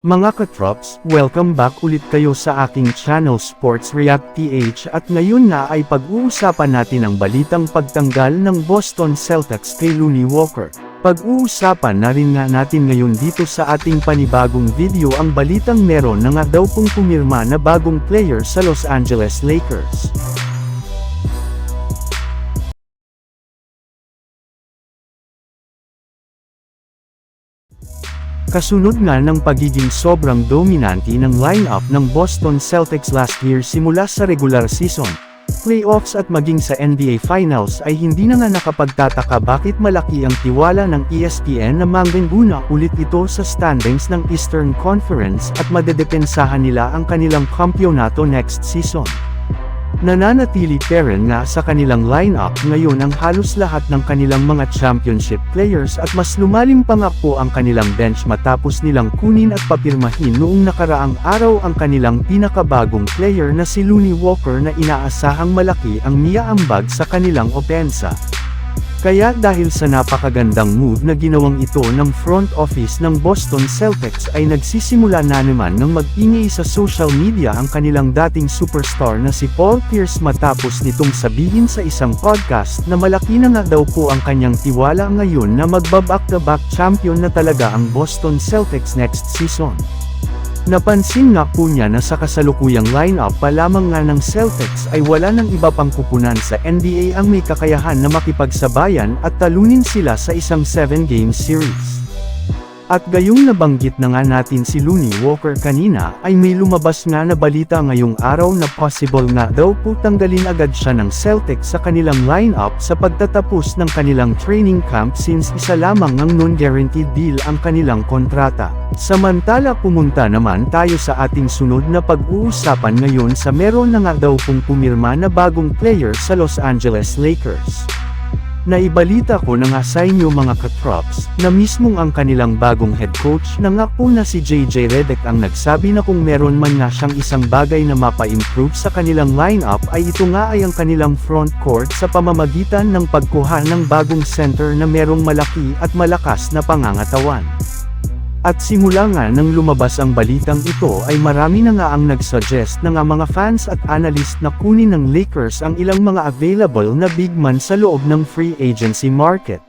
Mga katrops, welcome back ulit kayo sa aking channel Sports React PH at ngayon na ay pag-uusapan natin ang balitang pagtanggal ng Boston Celtics kay Looney Walker. Pag-uusapan na rin nga natin ngayon dito sa ating panibagong video ang balitang meron na nga daw pong pumirma na bagong player sa Los Angeles Lakers. Kasunod nga ng pagiging sobrang dominante ng lineup ng Boston Celtics last year simula sa regular season, playoffs at maging sa NBA Finals ay hindi na nga nakapagtataka bakit malaki ang tiwala ng ESPN na mangguna ulit ito sa standings ng Eastern Conference at madedepensahan nila ang kanilang kampyonato next season. Nananatili pa rin nga sa kanilang lineup ngayon ang halos lahat ng kanilang mga championship players at mas lumalim pa nga po ang kanilang bench matapos nilang kunin at papirmahin noong nakaraang araw ang kanilang pinakabagong player na si Looney Walker na inaasahang malaki ang miaambag sa kanilang opensa. Kaya dahil sa napakagandang move na ginawang ito ng front office ng Boston Celtics ay nagsisimula na naman ng mag-ingay sa social media ang kanilang dating superstar na si Paul Pierce matapos nitong sabihin sa isang podcast na malaki na nga daw po ang kanyang tiwala ngayon na magbaback-to-back champion na talaga ang Boston Celtics next season. Napansin nga po niya na sa kasalukuyang lineup pa lamang nga ng Celtics ay wala ng iba pang kupunan sa NBA ang may kakayahan na makipagsabayan at talunin sila sa isang 7-game series. At gayong nabanggit na nga natin si Looney Walker kanina ay may lumabas nga na balita ngayong araw na possible nga daw po tanggalin agad siya ng Celtics sa kanilang lineup sa pagtatapos ng kanilang training camp since isa lamang ang non-guaranteed deal ang kanilang kontrata. Samantala pumunta naman tayo sa ating sunod na pag-uusapan ngayon sa meron na nga daw pong pumirma na bagong player sa Los Angeles Lakers. Naibalita ko na nga sa inyo mga katrops, na mismong ang kanilang bagong head coach na nga po na si JJ Redick ang nagsabi na kung meron man nga siyang isang bagay na mapa-improve sa kanilang lineup ay ito nga ay ang kanilang front court sa pamamagitan ng pagkuha ng bagong center na merong malaki at malakas na pangangatawan. At simula nga nang lumabas ang balitang ito ay marami na nga ang nagsuggest na nga mga fans at analyst na kunin ng Lakers ang ilang mga available na big man sa loob ng free agency market.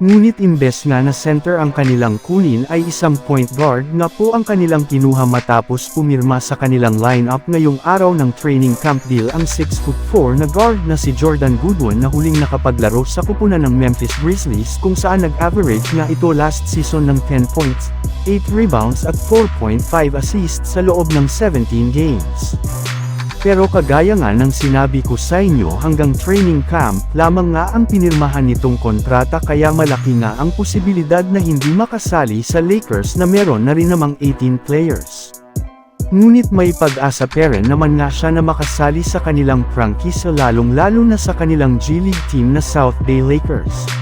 Ngunit imbes nga na center ang kanilang kunin ay isang point guard nga po ang kanilang kinuha matapos pumirma sa kanilang lineup ngayong araw ng training camp deal ang 6'4 na guard na si Jordan Goodwin na huling nakapaglaro sa kupunan ng Memphis Grizzlies kung saan nag-average nga ito last season ng 10 points, 8 rebounds at 4.5 assists sa loob ng 17 games. Pero kagaya nga ng sinabi ko sa inyo hanggang training camp lamang nga ang pinirmahan nitong kontrata kaya malaki nga ang posibilidad na hindi makasali sa Lakers na meron na rin namang 18 players. Ngunit may pag-asa pa rin naman nga siya na makasali sa kanilang prangkisa lalong-lalo na sa kanilang G League team na South Bay Lakers.